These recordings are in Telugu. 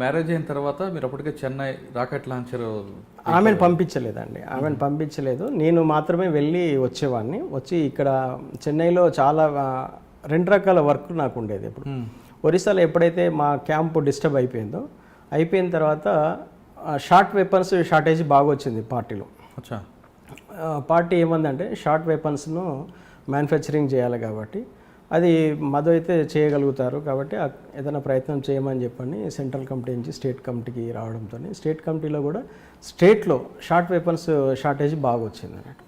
మ్యారేజ్ అయిన తర్వాత మీరు అప్పటికే చెన్నై రాకెట్ లాంచర్ ఆమెను పంపించలేదండి. ఆమెను పంపించలేదు. నేను మాత్రమే వెళ్ళి వచ్చేవాడిని వచ్చి ఇక్కడ చెన్నైలో చాలా రెండు రకాల వర్క్ నాకు ఉండేది ఇప్పుడు. ఒరిస్సాలో ఎప్పుడైతే మా క్యాంపు డిస్టర్బ్ అయిపోయిందో అయిపోయిన తర్వాత షార్ట్ వెపన్స్ షార్టేజ్ బాగా వచ్చింది పార్టీలో పార్టీ ఏమందంటే షార్ట్ వెపన్స్ను మ్యానుఫ్యాక్చరింగ్ చేయాలి కాబట్టి అది మధు అయితే చేయగలుగుతారు కాబట్టి ఏదైనా ప్రయత్నం చేయమని చెప్పని సెంట్రల్ కమిటీ నుంచి స్టేట్ కమిటీకి రావడంతో స్టేట్ కమిటీలో కూడా స్టేట్లో షార్ట్ వెపన్స్ షార్టేజ్ బాగా వచ్చింది అన్నట్టు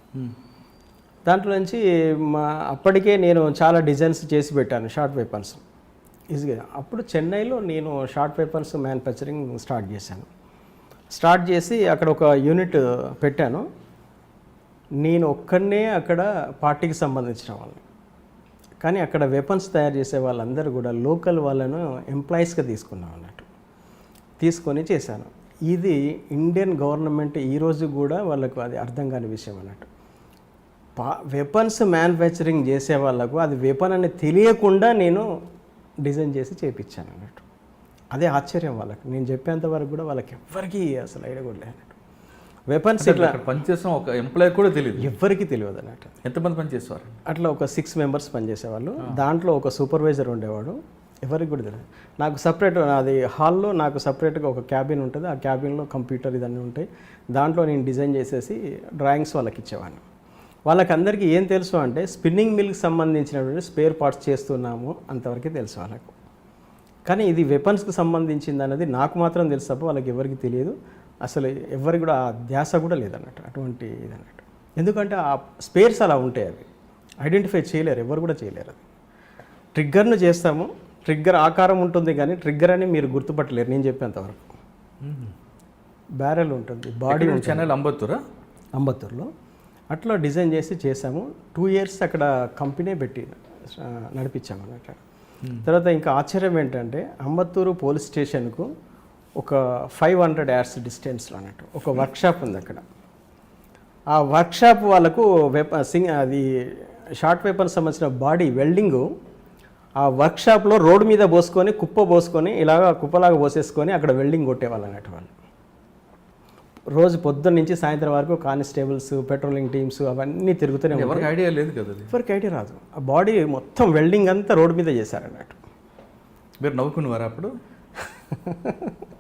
దాంట్లో నుంచి మా అప్పటికే నేను చాలా డిజైన్స్ చేసి పెట్టాను షార్ట్ వెపన్స్. ఈజీగా అప్పుడు చెన్నైలో నేను షార్ట్ వెపన్స్ మ్యానుఫ్యాక్చరింగ్ స్టార్ట్ చేశాను. స్టార్ట్ చేసి అక్కడ ఒక యూనిట్ పెట్టాను. నేను ఒక్కడనే అక్కడ పార్టీకి సంబంధించిన వాళ్ళని. కానీ అక్కడ వెపన్స్ తయారు చేసే వాళ్ళందరూ కూడా లోకల్ వాళ్ళను ఎంప్లాయీస్గా తీసుకున్నాం అన్నట్టు. తీసుకొని చేశాను. ఇది ఇండియన్ గవర్నమెంట్ ఈరోజు కూడా వాళ్ళకు అది అర్థం కాని విషయం అన్నట్టు. పా వెపన్స్ మ్యానుఫ్యాక్చరింగ్ చేసే వాళ్ళకు అది వెపన్ అని తెలియకుండా నేను డిజైన్ చేసి చేపించాను అన్నట్టు. అదే ఆశ్చర్యం వాళ్ళకి. నేను చెప్పేంత వరకు కూడా వాళ్ళకి ఎవ్వరికీ అసలు ఐడియా కూడా లేదు వెపన్స్ ఇట్లా పనిచేసిన ఒక ఎంప్లాయ్ కూడా తెలియదు ఎవ్వరికీ తెలియదు అన్నట్టు ఎంతమంది పనిచేసేవారు? అట్లా ఒక సిక్స్ మెంబర్స్ పనిచేసేవాళ్ళు. దాంట్లో ఒక సూపర్వైజర్ ఉండేవాడు. ఎవరికి కూడా తెలియదు. నాకు సపరేట్ అది హాల్లో నాకు సపరేట్గా ఒక క్యాబిన్ ఉంటుంది. ఆ క్యాబిన్లో కంప్యూటర్ ఇదన్నీ ఉంటాయి. దాంట్లో నేను డిజైన్ చేసేసి డ్రాయింగ్స్ వాళ్ళకి ఇచ్చేవాడిని. వాళ్ళకి అందరికీ ఏం తెలుసు అంటే స్పిన్నింగ్ మిల్కి సంబంధించినటువంటి స్పేర్ పార్ట్స్ చేస్తున్నాము అంతవరకే తెలుసు వాళ్ళకు. కానీ ఇది వెపన్స్కి సంబంధించింది అనేది నాకు మాత్రం తెలుసు తప్ప వాళ్ళకి ఎవరికి తెలియదు. అసలు ఎవరికి కూడా ఆ ధ్యాస కూడా లేదన్నట్టు అటువంటి ఇది అన్నట్టు ఎందుకంటే ఆ స్పేర్స్ అలా ఉంటాయి అవి. ఐడెంటిఫై చేయలేరు ఎవరు కూడా చేయలేరు అది. ట్రిగ్గర్ను చేస్తాము ట్రిగ్గర్ ఆకారం ఉంటుంది కానీ ట్రిగ్గర్ అని మీరు గుర్తుపట్టలేరు నేను చెప్పేంతవరకు బ్యారెల్ ఉంటుంది బాడీ చెన్నైలో అంబత్తూరా? అంబత్తూరులో. అట్లా డిజైన్ చేసి చేసాము. టూ ఇయర్స్ అక్కడ కంపెనీ పెట్టి నడిపించాము అన్నట్టు తర్వాత ఇంకా ఆశ్చర్యం ఏంటంటే అంబత్తూరు పోలీస్ స్టేషన్కు ఒక ఫైవ్ హండ్రెడ్ యార్డ్స్ డిస్టెన్స్లో అన్నట్టు. ఒక వర్క్షాప్ ఉంది అక్కడ. ఆ వర్క్షాప్ వాళ్ళకు వెప సింగ్ అది షార్ట్ వెపన్ సంబంధించిన బాడీ వెల్డింగు ఆ వర్క్షాప్లో రోడ్డు మీద పోసుకొని కుప్ప పోసుకొని ఇలాగ కుప్పలాగా పోసేసుకొని అక్కడ వెల్డింగ్ కొట్టేవాళ్ళు అన్నట్టు వాళ్ళు. రోజు పొద్దున్న నుంచి సాయంత్రం వరకు కానిస్టేబుల్స్ పెట్రోలింగ్ టీమ్స్ అవన్నీ తిరుగుతూనే ఎవరికి ఐడియా లేదు కదా ఎవరికి ఐడియా రాదు. ఆ బాడీ మొత్తం వెల్డింగ్ అంతా రోడ్డు మీద చేశారన్నట్టు మీరు నవ్వుకునేవారు అప్పుడు?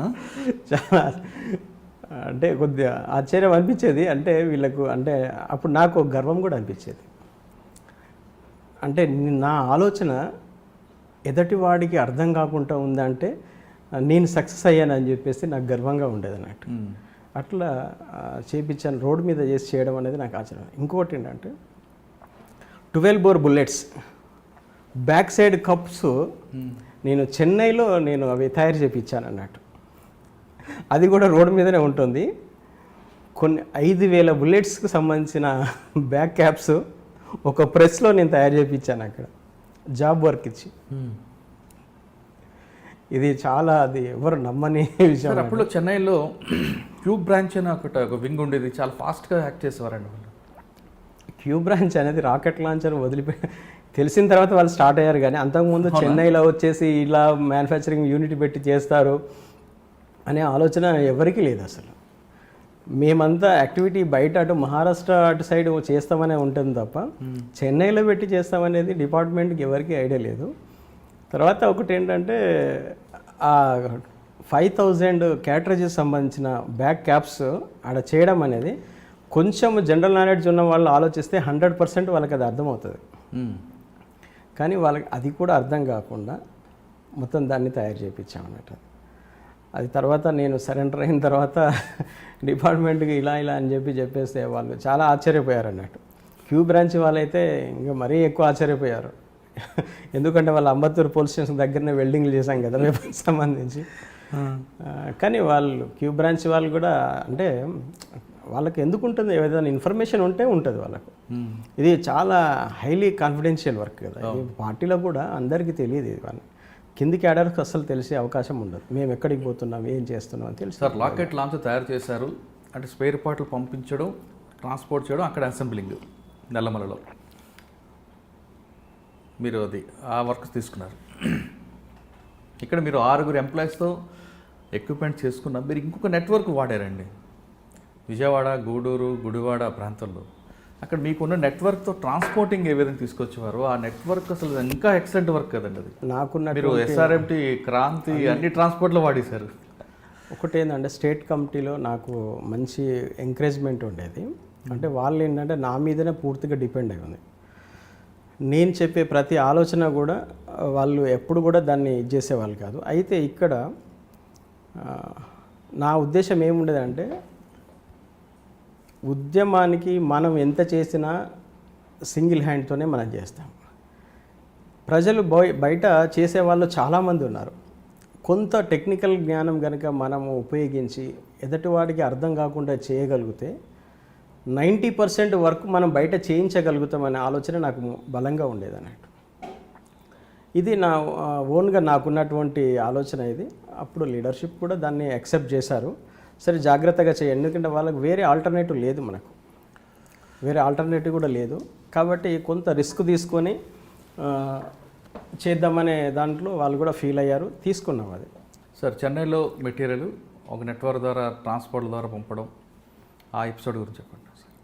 చాలా అంటే కొద్దిగా ఆశ్చర్యం అనిపించేది. అంటే వీళ్ళకు అంటే అప్పుడు నాకు ఒక గర్వం కూడా అనిపించేది. అంటే ని- ఆలోచన ఎదటి వాడికి అర్థం కాకుండా ఉందంటే నేను సక్సెస్ అయ్యానని చెప్పేసి నాకు గర్వంగా ఉండేది అన్నట్టు. అట్లా ఆ, చేపించాను. రోడ్డు మీద చేసి చేయడం అనేది నాకు ఆశ్చర్యం. ఇంకోటి ఏంటంటే twelve bore bullets. Back side cups నేను చెన్నైలో నేను అవి తయారు చేపించాను అన్నట్టు. అది కూడా రోడ్డు మీదనే ఉంటుంది. కొన్ని ఐదు వేల బుల్లెట్స్కి సంబంధించిన బ్యాక్ క్యాప్స్ ఒక ప్రెస్లో నేను తయారు చేయించాను అక్కడ. జాబ్ వర్క్ ఇచ్చి. ఉమ్. ఇది చాలా అది ఎవరు నమ్మని విషయం అప్పుడు చెన్నైలో క్యూబ్ బ్రాంచ్ అని ఒకటి ఒక వింగ్ ఉండేది. చాలా ఫాస్ట్గా యాక్ట్ చేసేవారండి వాళ్ళు. క్యూ బ్రాంచ్ అనేది రాకెట్ లాంచర్ వదిలిపోయి తెలిసిన తర్వాత వాళ్ళు స్టార్ట్ అయ్యారు కానీ అంతకుముందు చెన్నైలో వచ్చేసి ఇలా మ్యానుఫ్యాక్చరింగ్ యూనిట్ పెట్టి చేస్తారు. అనే ఆలోచన ఎవరికీ లేదు అసలు. మేమంతా యాక్టివిటీ బయట అటు మహారాష్ట్ర అటు సైడ్ చేస్తామనే ఉంటుంది తప్ప చెన్నైలో పెట్టి చేస్తామనేది డిపార్ట్మెంట్కి ఎవరికీ ఐడియా లేదు. తర్వాత ఒకటి ఏంటంటే ఆ ఫైవ్ థౌజండ్ క్యాటరేజెస్ సంబంధించిన బ్యాక్ క్యాప్స్ ఆడ చేయడం అనేది కొంచెం జనరల్ నాలెడ్జ్ ఉన్న వాళ్ళు ఆలోచిస్తే హండ్రెడ్ పర్సెంట్ వాళ్ళకి అది అర్థమవుతుంది. కానీ వాళ్ళకి అది కూడా అర్థం కాకుండా మొత్తం దాన్ని తయారు చేయించామన్నట్టు అది తర్వాత నేను సరెండర్ అయిన తర్వాత డిపార్ట్మెంట్కి ఇలా ఇలా అని చెప్పి చెప్పేస్తే వాళ్ళు చాలా ఆశ్చర్యపోయారు అన్నట్టు. క్యూ బ్రాంచ్ వాళ్ళైతే ఇంకా మరీ ఎక్కువ ఆశ్చర్యపోయారు. ఎందుకంటే వాళ్ళ అంబత్తూరు పోలీస్ స్టేషన్ దగ్గరనే వెల్డింగ్లు చేశాం కదా వెపన్స్ సంబంధించి. కానీ వాళ్ళు క్యూ బ్రాంచ్ వాళ్ళు కూడా అంటే వాళ్ళకి ఎందుకు ఉంటుంది? ఏదైనా ఇన్ఫర్మేషన్ ఉంటే ఉంటుంది వాళ్ళకు. ఇది చాలా హైలీ కాన్ఫిడెన్షియల్ వర్క్ కదా. పార్టీలో కూడా అందరికీ తెలియదు ఇది వాళ్ళని కింది క్యాడర్కి అసలు తెలిసే అవకాశం ఉండదు. మేము ఎక్కడికి పోతున్నాం ఏం చేస్తున్నాం అని తెలుసు సార్ లాకెట్ లాంచ్ తయారు చేశారు. అంటే స్పేర్ పార్ట్లు పంపించడం ట్రాన్స్పోర్ట్ చేయడం అక్కడ అసెంబ్లింగ్ నల్లమలలో. మీరు అది ఆ వర్క్ తీసుకున్నారు. ఇక్కడ మీరు ఆరుగురు ఎంప్లాయీస్తో ఎక్విప్మెంట్ చేసుకున్న మీరు ఇంకొక నెట్వర్క్ వాడారండి. విజయవాడ గూడూరు గుడివాడ ప్రాంతంలో. అక్కడ మీకున్న నెట్వర్క్తో ట్రాన్స్పోర్టింగ్ ఏ విధంగా తీసుకొచ్చేవారు? ఆ నెట్వర్క్ అసలు ఇంకా ఎక్సలెంట్ వర్క్ కదండి అది. నాకున్న మీరు ఎస్ఆర్ఎంటి క్రాంతి అన్ని ట్రాన్స్పోర్ట్లో వాడేశారు. ఒకటి ఏంటంటే స్టేట్ కమిటీలో నాకు మంచి ఎంకరేజ్మెంట్ ఉండేది. అంటే వాళ్ళు ఏంటంటే నా మీదనే పూర్తిగా డిపెండ్ అయి ఉంది నేను చెప్పే ప్రతి ఆలోచన కూడా వాళ్ళు ఎప్పుడు కూడా దాన్ని ఇది చేసేవాళ్ళు కాదు. అయితే ఇక్కడ నా ఉద్దేశం ఏముండేదంటే ఉద్యమానికి మనం ఎంత చేసినా సింగిల్ హ్యాండ్తోనే మనం చేస్తాం. ప్రజలు బయ బయట చేసేవాళ్ళు చాలామంది ఉన్నారు. కొంత టెక్నికల్ జ్ఞానం కనుక మనము ఉపయోగించి ఎదటివాడికి అర్థం కాకుండా చేయగలిగితే నైంటీ పర్సెంట్ వర్క్ మనం బయట చేయించగలుగుతామనే ఆలోచన నాకు బలంగా ఉండేది అన్నట్టు ఇది నా ఓన్గా నాకున్నటువంటి ఆలోచన ఇది. అప్పుడు లీడర్షిప్ కూడా దాన్ని యాక్సెప్ట్ చేశారు. సరే జాగ్రత్తగా చేయండి ఎందుకంటే వాళ్ళకి వేరే ఆల్టర్నేటివ్ లేదు మనకు. వేరే ఆల్టర్నేటివ్ కూడా లేదు. కాబట్టి కొంత రిస్క్ తీసుకొని చేద్దామనే దాంట్లో వాళ్ళు కూడా ఫీల్ అయ్యారు. తీసుకున్నాం అది. సార్ చెన్నైలో మెటీరియల్ ఒక నెట్వర్క్ ద్వారా ట్రాన్స్పోర్ట్ ద్వారా పంపడం ఆ ఎపిసోడ్ గురించి చెప్పండి సార్.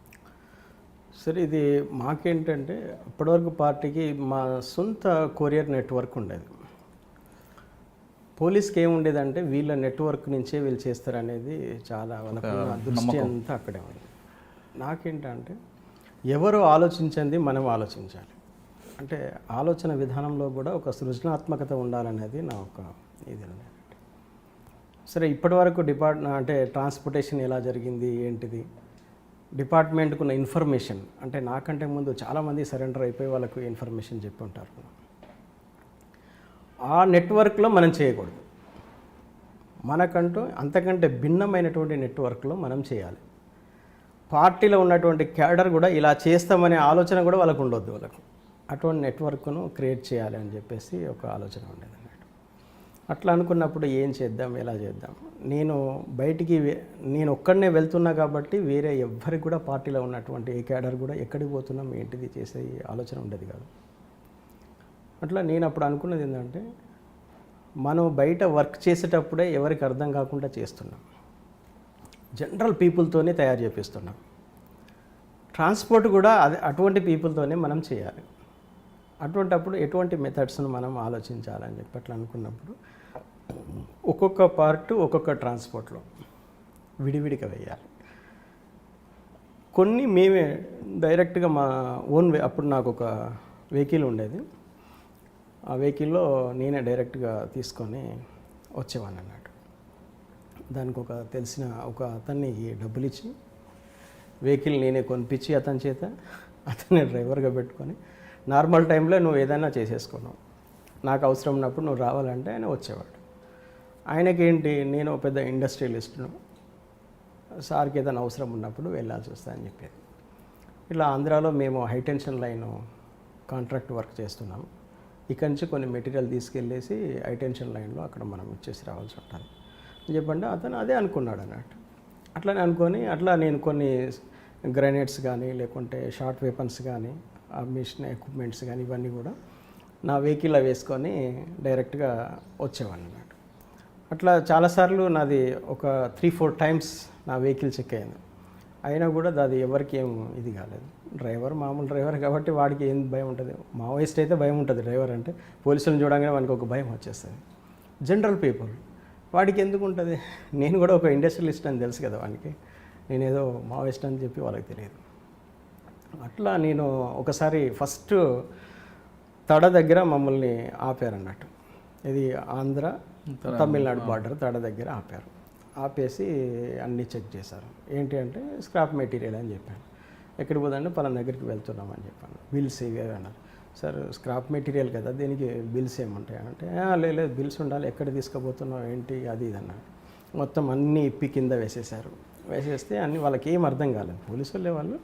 సరే ఇది మాకేంటంటే ఇప్పటివరకు పార్టీకి మా సొంత కొరియర్ నెట్వర్క్ ఉండేది. పోలీస్కి ఏముండేదంటే వీళ్ళ నెట్వర్క్ నుంచే వీళ్ళు చేస్తారనేది చాలా దృష్టి అంతా అక్కడే ఉంది. నాకేంటంటే ఎవరు ఆలోచించింది మనం ఆలోచించాలి. అంటే ఆలోచన విధానంలో కూడా ఒక సృజనాత్మకత ఉండాలనేది నా ఒక ఇది. సరే ఇప్పటివరకు డిపార్ట్ అంటే ట్రాన్స్పోర్టేషన్ ఎలా జరిగింది ఏంటిది? డిపార్ట్మెంట్కు ఉన్న ఇన్ఫర్మేషన్ అంటే నాకంటే ముందు చాలామంది సరెండర్ అయిపోయి వాళ్ళకు ఇన్ఫర్మేషన్ చెప్పి ఉంటారు ఆ నెట్వర్క్లో మనం చేయకూడదు. మనకంటూ అంతకంటే భిన్నమైనటువంటి నెట్వర్క్లో మనం చేయాలి. పార్టీలో ఉన్నటువంటి క్యాడర్ కూడా ఇలా చేస్తామనే ఆలోచన కూడా వాళ్ళకు ఉండొద్దు వాళ్ళకు. అటువంటి నెట్వర్క్ను క్రియేట్ చేయాలి అని చెప్పేసి ఒక ఆలోచన ఉండేది అన్నట్టు అట్లా అనుకున్నప్పుడు ఏం చేద్దాం ఎలా చేద్దాం? నేను బయటికి నేను ఒక్కడనే వెళ్తున్నా కాబట్టి వేరే ఎవ్వరికి కూడా పార్టీలో ఉన్నటువంటి ఏ క్యాడర్ కూడా ఎక్కడికి పోతున్నాం ఏంటిది చేసే ఆలోచన ఉండేది కాదు. అట్లా నేను అప్పుడు అనుకున్నది ఏంటంటే మనం బయట వర్క్ చేసేటప్పుడే ఎవరికి అర్థం కాకుండా చేస్తున్నాం. జనరల్ పీపుల్తోనే తయారు చేపిస్తున్నాం. ట్రాన్స్పోర్ట్ కూడా అదే అటువంటి పీపుల్తోనే మనం చేయాలి. అటువంటప్పుడు ఎటువంటి మెథడ్స్ను మనం ఆలోచించాలని చెప్పి అట్లా అనుకున్నప్పుడు ఒక్కొక్క పార్ట్ ఒక్కొక్క ట్రాన్స్పోర్ట్లో విడివిడిగా వేయాలి. కొన్ని మేమే డైరెక్ట్గా మా ఓన్ అప్పుడు నాకు ఒక వెహికల్ ఉండేది. ఆ వెహికల్లో నేనే డైరెక్ట్గా తీసుకొని వచ్చేవాడిని అన్నట్టు దానికి ఒక తెలిసిన ఒక అతన్ని డబ్బులు ఇచ్చి వెహికల్ నేనే కొనిపించి అతని చేత అతన్ని డ్రైవర్గా పెట్టుకొని నార్మల్ టైంలో నువ్వు ఏదైనా చేసేసుకున్నావు. నాకు అవసరం ఉన్నప్పుడు నువ్వు రావాలంటే ఆయన వచ్చేవాడు. ఆయనకేంటి? నేను పెద్ద ఇండస్ట్రియలిస్ట్ను. సార్కి ఏదైనా అవసరం ఉన్నప్పుడు వెళ్ళాల్సి వస్తుందని చెప్పేది. ఇలా ఆంధ్రాలో మేము హైటెన్షన్ లైన్ కాంట్రాక్ట్ వర్క్ చేస్తున్నాం. ఇక్కడి నుంచి కొన్ని మెటీరియల్ తీసుకెళ్ళేసి హైటెన్షన్ లైన్లో అక్కడ మనం ఇచ్చేసి రావాల్సి ఉంటుంది. అని చెప్పండి. అతను అదే అనుకున్నాడు అన్నట్టు. అట్లనే అనుకొని అట్లా నేను కొన్ని గ్రెనేడ్స్ కానీ లేకుంటే షార్ట్ వెపన్స్ కానీ ఆ మిషన్ ఎక్విప్మెంట్స్ కానీ ఇవన్నీ కూడా నా వెహికల్లో వేసుకొని డైరెక్ట్గా వచ్చేవాడిని అన్నట్టు. అట్లా చాలాసార్లు నాది ఒక త్రీ ఫోర్ టైమ్స్ నా వెహికల్ చెక్ అయింది. అయినా కూడా అది ఎవరికి ఏం ఇది కాలేదు. డ్రైవర్ మామూలు డ్రైవర్ కాబట్టి వాడికి ఏం భయం ఉంటుంది. మావోయిస్ట్ అయితే భయం ఉంటుంది డ్రైవర్ అంటే. పోలీసులను చూడగానే వానికి ఒక భయం వచ్చేస్తుంది. జనరల్ పీపుల్ వాడికి ఎందుకు ఉంటుంది? నేను కూడా ఒక ఇండస్ట్రియలిస్ట్ అని తెలుసు కదా వానికి. నేనేదో మావోయిస్ట్ అని చెప్పి వాళ్ళకి తెలియదు. అట్లా నేను ఒకసారి ఫస్ట్ తడ దగ్గర మమ్మల్ని ఆపారు అన్నట్టు ఇది ఆంధ్ర తమిళనాడు బార్డర్ తడ దగ్గర ఆపారు. ఆపేసి అన్నీ చెక్ చేశారు. ఏంటి అంటే స్క్రాప్ మెటీరియల్ అని చెప్పాను ఎక్కడికి పోదండి పలానా దగ్గరికి వెళ్తున్నామని చెప్పాను. బిల్స్ ఇవి అన్నారు. సార్ స్క్రాప్ మెటీరియల్ కదా దీనికి బిల్స్ ఏముంటాయి? అంటే లేదు బిల్స్ ఉండాలి. ఎక్కడ తీసుకుపోతున్నావు? ఏంటి? అది ఇది అన్నారు. మొత్తం అన్నీ ఇప్పి కింద వేసేసారు వేసేస్తే అన్ని వాళ్ళకి ఏం అర్థం కాలేదు. పోలీసు వాళ్ళే వాళ్ళు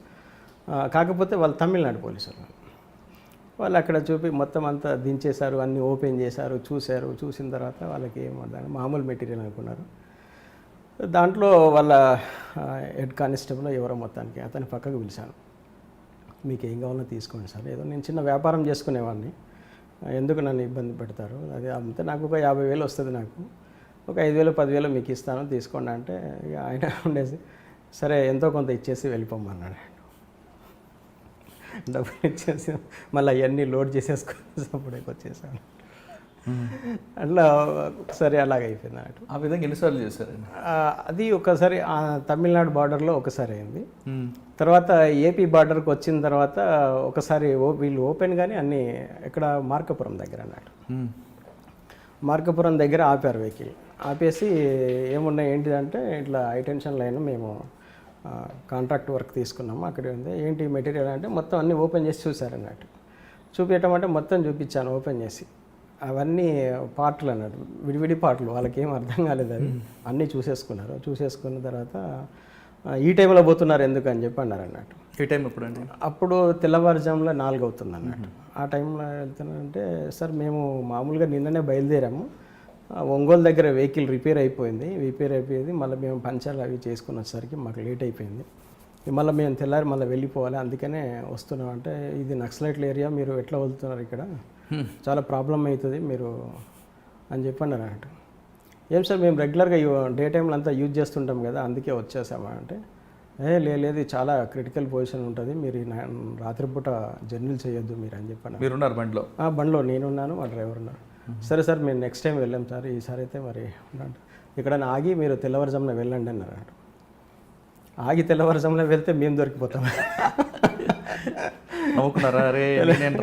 కాకపోతే వాళ్ళు తమిళనాడు పోలీసు వాళ్ళు వాళ్ళు అక్కడ చూపి మొత్తం అంతా దించేశారు అన్నీ ఓపెన్ చేశారు చూశారు. చూసిన తర్వాత వాళ్ళకి ఏం అర్థం మామూలు మెటీరియల్ అనుకున్నారు. దాంట్లో వాళ్ళ హెడ్ కానిస్టేబుల్ ఎవరో మొత్తానికి అతని పక్కకు పిలిచాను. మీకు ఏం కావాలో తీసుకోండి సార్. ఏదో నేను చిన్న వ్యాపారం చేసుకునేవాడిని. ఎందుకు నన్ను ఇబ్బంది పెడతారు? అది అంతే నాకు ఒక యాభై వేలు వస్తుంది నాకు. ఒక ఐదు వేలు పదివేలు మీకు ఇస్తాను. తీసుకోండి అంటే ఇక ఆయన ఉండేసి సరే ఎంతో కొంత ఇచ్చేసి వెళ్ళిపోమన్నాడు డబ్బులు ఇచ్చేసి మళ్ళీ అవన్నీ లోడ్ చేసేసుకొని వచ్చేసాను. అట్లా ఒకసారి అలాగ అయిపోయింది అన్నట్టు. ఆ విధంగా ఎన్నిసార్లు చేశారండి? ఆ, అది ఒకసారి తమిళనాడు బార్డర్లో ఒకసారి అయింది. తర్వాత ఏపీ బార్డర్కి వచ్చిన తర్వాత ఒకసారి ఓ వీళ్ళు ఓపెన్ కానీ అన్ని ఇక్కడ మార్కపురం దగ్గర అన్నట్టు. మార్కపురం దగ్గర ఆపారు వెహికల్. ఆపేసి ఏమున్నాయి ఏంటిదంటే ఇట్లా హైటెన్షన్ లైన్ మేము కాంట్రాక్ట్ వర్క్ తీసుకున్నాము. అక్కడ ఉంది. ఏంటి మెటీరియల్ అంటే మొత్తం అన్నీ ఓపెన్ చేసి చూసారు అన్నట్టు. చూపించడం అంటే మొత్తం చూపించాను ఓపెన్ చేసి. అవన్నీ పార్ట్లు అన్నట్టు విడివిడి పార్ట్లు వాళ్ళకి ఏం అర్థం కాలేదు అది. అన్నీ చూసేసుకున్నారు. చూసేసుకున్న తర్వాత ఈ టైంలో పోతున్నారు ఎందుకు అని చెప్పి అన్నారు అన్నట్టు. ఈ టైం ఎప్పుడండి? అప్పుడు తెల్లవారుజాములో నాలుగు అవుతుంది అన్నట్టు. ఆ టైంలో వెళ్తున్నానంటే సార్ మేము మామూలుగా నిన్ననే బయలుదేరాము. ఒంగోలు దగ్గర వెహికల్ రిపేర్ అయిపోయింది. రిపేర్ అయిపోయింది. మళ్ళీ మేము పంచాలు అవి చేసుకుని వచ్చేసరికి మాకు లేట్ అయిపోయింది. మళ్ళీ మేము తెల్లారి మళ్ళీ వెళ్ళిపోవాలి. అందుకనే వస్తున్నాం. అంటే ఇది నక్సలైట్ల ఏరియా. మీరు ఎట్లా వదులుతున్నారు ఇక్కడ? చాలా ప్రాబ్లం అవుతుంది మీరు అని చెప్పి అన్నారు అన్నట్టు. ఏం సార్ మేము రెగ్యులర్గా డే టైంలో అంతా యూజ్ చేస్తుంటాం కదా అందుకే వచ్చేసామా అంటే ఏ లే- లేదు చాలా క్రిటికల్ పొజిషన్ ఉంటుంది మీరు రాత్రిపూట జర్నీలు చేయొద్దు మీరు అని చెప్పాను మీరున్నారు బండిలో? ఆ బండిలో నేనున్నాను మా డ్రైవర్ ఉన్నారు. సరే సార్ మేము నెక్స్ట్ టైం వెళ్ళాం సార్ ఈసారి అయితే మరి. ఇక్కడ ఆగి మీరు తెల్లవారుజామున వెళ్ళండి అన్నారు ఆగి తెల్లవారుజామున వెళ్తే మేము దొరికిపోతాం. నవ్వుకున్నారా?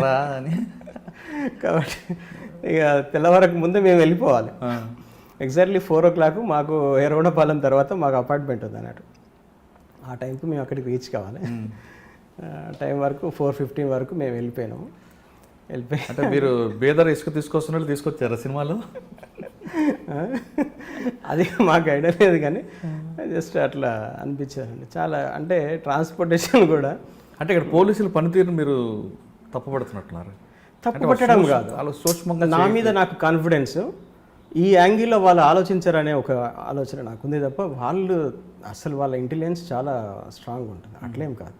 రా అని. కాబట్టి ఇక తెల్లవారకు ముందే మేము వెళ్ళిపోవాలి. ఎగ్జాక్ట్లీ ఫోర్ ఓ క్లాక్ మాకు ఎర్రగొండపాలెం తర్వాత మాకు అపార్ట్మెంట్ ఉంది అన్నట్టు. ఆ టైంకి మేము అక్కడికి రీచ్ కావాలి. టైం వరకు ఫోర్ ఫిఫ్టీన్ వరకు మేము వెళ్ళిపోయినాము. వెళ్ళిపోయి అంటే మీరు బేదర్ ఇసుక తీసుకొస్తున్నట్టు తీసుకొచ్చారా సినిమాలో? అది మాకు ఐడియా లేదు కానీ జస్ట్ అట్లా అనిపించారండి చాలా అంటే ట్రాన్స్పోర్టేషన్ కూడా అంటే ఇక్కడ పోలీసుల పనితీరు మీరు తప్పుపడుతున్నట్టున్నారు. తప్పు పట్టడం కాదు. వాళ్ళు సూక్ష్మంగా నా మీద నాకు కాన్ఫిడెన్స్ ఈ యాంగిల్లో వాళ్ళు ఆలోచించారనే ఒక ఆలోచన నాకు ఉంది తప్ప వాళ్ళు అసలు వాళ్ళ ఇంటెలిజెన్స్ చాలా స్ట్రాంగ్ ఉంటుంది. అట్లేం కాదు.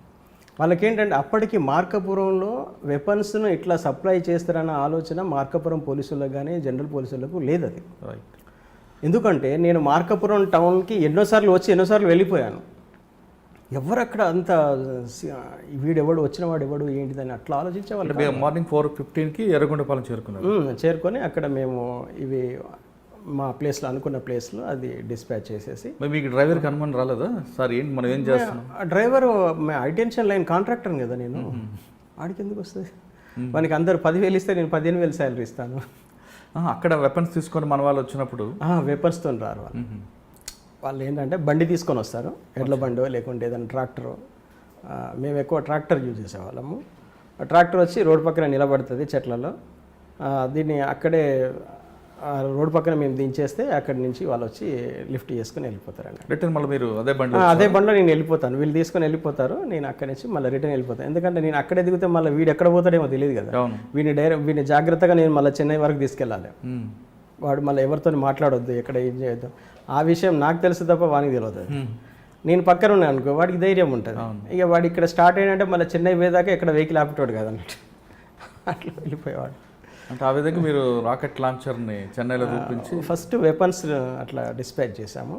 వాళ్ళకి ఏంటంటే అప్పటికి మార్కపురంలో వెపన్స్ను ఇట్లా సప్లై చేస్తారన్న ఆలోచన మార్కపురం పోలీసులకు కానీ జనరల్ పోలీసులకు లేదు అది ఎందుకంటే నేను మార్కపురం టౌన్కి ఎన్నోసార్లు వచ్చి ఎన్నోసార్లు వెళ్ళిపోయాను. ఎవరు అక్కడ అంత వీడెవడు వచ్చిన వాడు ఎవడు ఏంటిదని అట్లా ఆలోచించే వాళ్ళు మార్నింగ్ ఫోర్ ఫిఫ్టీన్కి ఎర్రగొండపాలెం చేరుకున్నారు మ్మ్. చేరుకొని అక్కడ మేము ఇవి మా ప్లేస్లో అనుకున్న ప్లేస్లో అది డిస్పాచ్ చేసేసి. మీకు డ్రైవర్కి అనుమానం రాలేదా? సార్ ఏంటి మనం ఏం చేస్తున్నాం? ఆ డ్రైవర్ హైటెన్షన్ లైన్ కాంట్రాక్టర్ కదా నేను. ఆడికి ఎందుకు వస్తుంది? మనకి అందరు పదివేలు ఇస్తే నేను పదిహేను వేలు శాలరీ ఇస్తాను. అక్కడ వెపన్స్ తీసుకొని మన వాళ్ళు వచ్చినప్పుడు? వెపన్స్తో రారు వాళ్ళు. వాళ్ళు ఏంటంటే బండి తీసుకొని వస్తారు. ఎడ్ల బండో లేకుంటే ఏదైనా ట్రాక్టరో. మేము ఎక్కువ ట్రాక్టర్ యూజ్ చేసేవాళ్ళము. ట్రాక్టర్ వచ్చి రోడ్ పక్కన నిలబడుతుంది చెట్లలో. దీన్ని అక్కడే ఆ రోడ్ పక్కన మేము దించేస్తే అక్కడి నుంచి వాళ్ళు వచ్చి లిఫ్ట్ చేసుకుని వెళ్ళిపోతారండి. రిటర్న్ మళ్ళీ మీరు అదే బండి అదే బండిలో నేను వెళ్ళిపోతాను. వీళ్ళు తీసుకొని వెళ్ళిపోతారు. నేను అక్కడి నుంచి మళ్ళీ రిటర్న్ వెళ్ళిపోతాను. ఎందుకంటే నేను అక్కడే దిగితే మళ్ళీ వీడు ఎక్కడ పోతాడేమో తెలియదు కదా. వీడిని డైరెక్ట్ వీడిని జాగ్రత్తగా నేను మళ్ళీ చెన్నై వరకు తీసుకెళ్ళాలి. వాడు మళ్ళీ ఎవరితో మాట్లాడొద్దు ఎక్కడ ఏం చేయొద్దు. ఆ విషయం నాకు తెలుసు తప్ప వానికి తెలియదు. నేను పక్కన ఉన్నాను అనుకో వాడికి ధైర్యం ఉంటుంది. ఇక వాడు ఇక్కడ స్టార్ట్ అయినంటే మళ్ళీ చెన్నై పోయేదాకా ఇక్కడ వెహికల్ ఆపేటోడు కదా అన్నట్టు అట్లా వెళ్ళిపోయేవాడు. అంటే ఆ విధంగా మీరు రాకెట్ లాంచర్ని చెన్నైలో చూపించి ఫస్ట్ వెపన్స్ అట్లా డిస్పాచ్ చేశాము.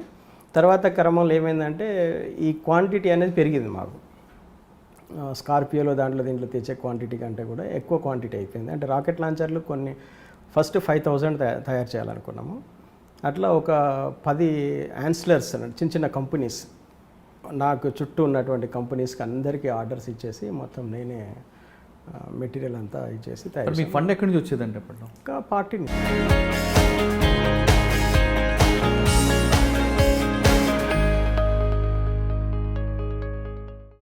తర్వాత క్రమంలో ఏమైందంటే ఈ క్వాంటిటీ అనేది పెరిగింది మాకు. స్కార్పియోలో దాంట్లో దీంట్లో తెచ్చే క్వాంటిటీ కంటే కూడా ఎక్కువ క్వాంటిటీ అయిపోయింది. అంటే రాకెట్ లాంచర్లు కొన్ని ఫస్ట్ ఫైవ్ థౌజండ్ తయారు చేయాలనుకున్నాము. అట్లా ఒక పది యాన్స్లర్స్ చిన్న చిన్న కంపెనీస్ నాకు చుట్టూ ఉన్నటువంటి కంపెనీస్కి అందరికీ ఆర్డర్స్ ఇచ్చేసి మొత్తం నేనే మెటీరియల్ అంతా ఇచ్చేసి తయారు మీ ఫండ్ ఎక్కడి నుంచి వచ్చేదండి ఇంకా పార్టీని